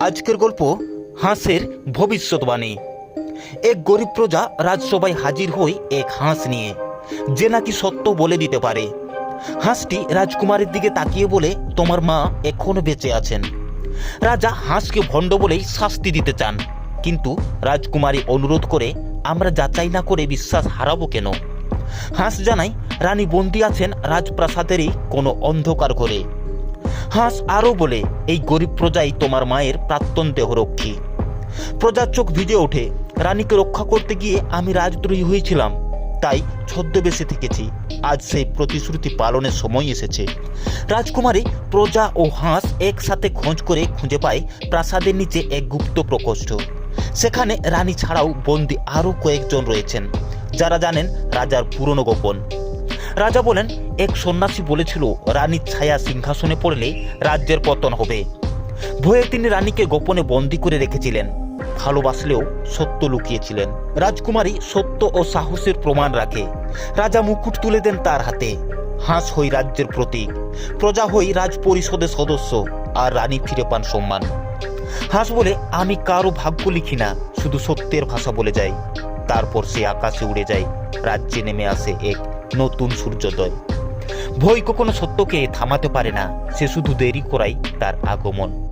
আজকের গল্প হাঁসের ভবিষ্যৎবাণী। এক গরিব প্রজা রাজসভায় হাজির হই এক হাঁস নিয়ে। যে নাকি সত্য বলে দিতে পারে। হাঁসটি রাজকুমারের দিকে তাকিয়ে বলে, তোমার মা এখনও বেঁচে আছেন। রাজা হাঁসকে ভণ্ড বলেই শাস্তি দিতে চান। কিন্তু রাজকুমারী অনুরোধ করে, আমরা যাচাই না করে বিশ্বাস হারাবো কেন? হাঁস জানাই রানী বন্দি আছেন রাজপ্রাসাদেরই কোনো অন্ধকার ঘরে। হাঁস আরও বলে, এই গরিব প্রজাই তোমার মায়ের প্রাক্তন দেহরক্ষী। প্রজার চোখ ভিজে ওঠে। রানীকে রক্ষা করতে গিয়ে আমি রাজদ্রোহী হয়েছিলাম, তাই ছদ্মবেশে থেকেছি। আজ সেই প্রতিশ্রুতি পালনের সময় এসেছে। রাজকুমারী, প্রজা ও হাঁস একসাথে খোঁজ করে খুঁজে পায় প্রাসাদের নিচে এক গুপ্ত প্রকোষ্ঠ। সেখানে রানী ছাড়াও বন্দি আরও কয়েকজন রয়েছেন, যারা জানেন রাজার পুরনো গোপন। রাজা বলেন, এক সন্ন্যাসী বলেছিল, রানীর ছায়া সিংহাসনে পড়লে রাজ্যের পতন হবে। ভয়ে তিনি রানীকে গোপনে বন্দি করে রেখেছিলেন। ভালোবাসলেও সত্য লুকিয়েছিলেন। রাজকুমারী সত্য ও সাহসের প্রমাণ রাখে। রাজা মুকুট তুলে দেন তার হাতে। হাঁস হই রাজ্যের প্রতীক, প্রজা হই রাজ পরিষদের সদস্য, আর রানী ফিরে পান সম্মান। হাঁস বলে, আমি কারও ভাগ্য লিখি না, শুধু সত্যের ভাষা বলে যাই। তারপর সে আকাশে উড়ে যায়, রাজ্যে নেমে আসে এক নতুন সূর্যোদয়। ভয় কখনো সত্যকে থামাতে পারে না সে শুধু দেরি করাই তার আগমন।